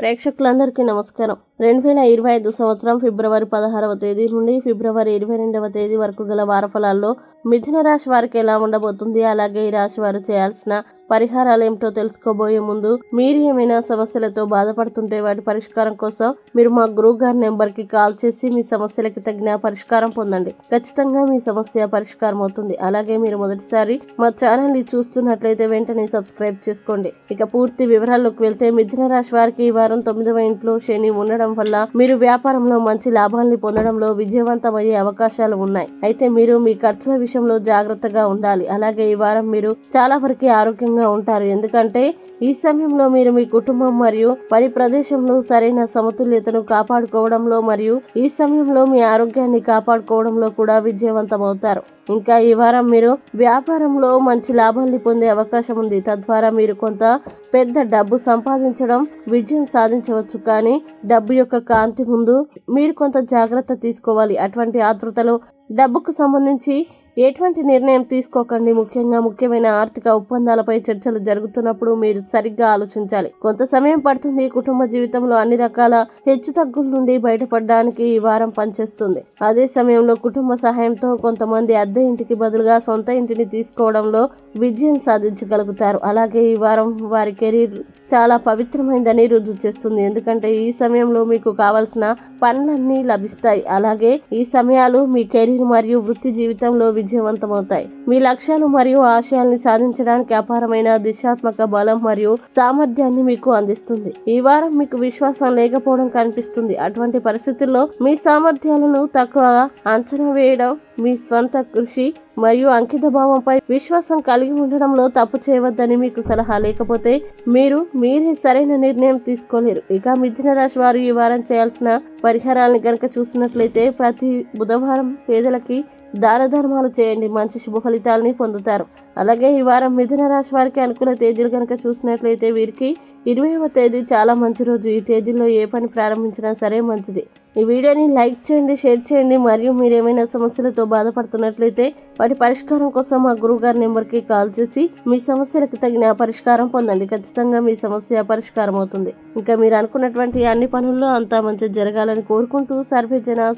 ప్రేక్షకులందరికీ నమస్కారం. రెండు వేల ఇరవై ఐదు సంవత్సరం ఫిబ్రవరి పదహారవ తేదీ నుండి ఫిబ్రవరి ఇరవై రెండవ తేదీ వరకు గల వారఫలాల్లో మిథున రాశి వారికి ఎలా ఉండబోతుంది? అలాగే ఈ రాశి వారు చేయాల్సిన పరిహారాలు ఏమిటో తెలుసుకోబోయే ముందు మీరు ఏమైనా సమస్యలతో బాధపడుతుంటే వాటి పరిష్కారం కోసం మీరు మా గురువు గారి నెంబర్కి కాల్ చేసి మీ సమస్యలకి తగిన పరిష్కారం పొందండి. ఖచ్చితంగా మీ సమస్య పరిష్కారం అవుతుంది. అలాగే మీరు మొదటిసారి మా ఛానల్ని చూస్తున్నట్లయితే వెంటనే సబ్స్క్రైబ్ చేసుకోండి. ఇక పూర్తి వివరాల్లోకి వెళ్తే మిథున రాశి వారికి ఈ వారం తొమ్మిదవ ఇంట్లో శని ఉండడం వల్ల మీరు వ్యాపారంలో మంచి లాభాల్ని పొందడంలో విజయవంతమయ్యే అవకాశాలు ఉన్నాయి. అయితే మీరు మీ ఖర్చుల విషయంలో జాగ్రత్తగా ఉండాలి. అలాగే ఈ వారం మీరు చాలా వరకు ఆరోగ్యంగా ఉంటారు. ఎందుకంటే ఈ సమయంలో మీరు మీ కుటుంబం మరియు పని ప్రదేశంలో సరైన సమతుల్యతను కాపాడుకోవడంలో మరియు ఈ సమయంలో మీ ఆరోగ్యాన్ని కాపాడుకోవడంలో కూడా విజయవంతమవుతారు. ఇంకా ఈ వారం మీరు వ్యాపారంలో మంచి లాభాల్ని పొందే అవకాశం ఉంది. తద్వారా మీరు కొంత పెద్ద డబ్బు సంపాదించడం విజయం సాధించవచ్చు కానీ డబ్బు యొక్క కాంతి ముందు మీరు కొంత జాగ్రత్త తీసుకోవాలి. అటువంటి ఆతృతలో డబ్బుకు సంబంధించి ఎటువంటి నిర్ణయం తీసుకోకండి. ముఖ్యంగా ముఖ్యమైన ఆర్థిక ఒప్పందాలపై చర్చలు జరుగుతున్నప్పుడు మీరు సరిగ్గా ఆలోచించాలి. కొంత సమయం పడుతుంది. కుటుంబ జీవితంలో అన్ని రకాల హెచ్చుతగ్గుల నుండి బయటపడడానికి ఈ వారం పనిచేస్తుంది. అదే సమయంలో కుటుంబ సహాయంతో కొంతమంది అద్దె ఇంటికి బదులుగా సొంత ఇంటిని తీసుకోవడంలో విజయం సాధించగలుగుతారు. అలాగే ఈ వారం వారి కెరీర్ చాలా పవిత్రమైందని రుజువు చేస్తుంది. ఎందుకంటే ఈ సమయంలో మీకు కావలసిన పనులన్నీ లభిస్తాయి. అలాగే ఈ సమయాలు మీ కెరీర్ మరియు వృత్తి జీవితంలో విజయవంతమవుతాయి. మీ లక్ష్యాలు మరియు ఆశయాల్ని సాధించడానికి అపారమైన దిశాత్మక బలం మరియు సామర్థ్యాన్ని మీకు అందిస్తుంది. ఈ వారం మీకు విశ్వాసం లేకపోవడం కనిపిస్తుంది. అటువంటి పరిస్థితుల్లో మీ సామర్థ్యాలను తక్కువ అంచనా వేయడం మీ స్వంత కృషి మరియు అంకిత భావంపై విశ్వాసం కలిగి ఉండడంలో తప్పు చేయవద్దని మీకు సలహా లేకపోతే మీరు మీరే సరైన నిర్ణయం తీసుకోలేరు. ఇక మిథున రాశి వారు ఈ వారం చేయాల్సిన పరిహారాలను గనక చూసినట్లయితే ప్రతి బుధవారం పేదలకి దాన ధర్మాలు చేయండి. మంచి శుభ ఫలితాలని పొందుతారు. అలాగే ఈ వారం మిథున రాశి వారికి అనుకూల తేదీలు కనుక చూసినట్లయితే వీరికి ఇరవైవ తేదీ చాలా మంచి రోజు. ఈ తేదీలో ఏ పని ప్రారంభించినా సరే మంచిది. ఈ వీడియోని లైక్ చేయండి షేర్ చేయండి. మరియు మీరు ఏమైనా సమస్యలతో బాధపడుతున్నట్లయితే వాటి పరిష్కారం కోసం మా గురువు గారి నెంబర్కి కాల్ చేసి మీ సమస్యలకు తగిన పరిష్కారం పొందండి. ఖచ్చితంగా మీ సమస్య పరిష్కారం అవుతుంది. ఇంకా మీరు అనుకున్నటువంటి అన్ని పనుల్లో అంతా మంచి జరగాలని కోరుకుంటూ సర్వే జన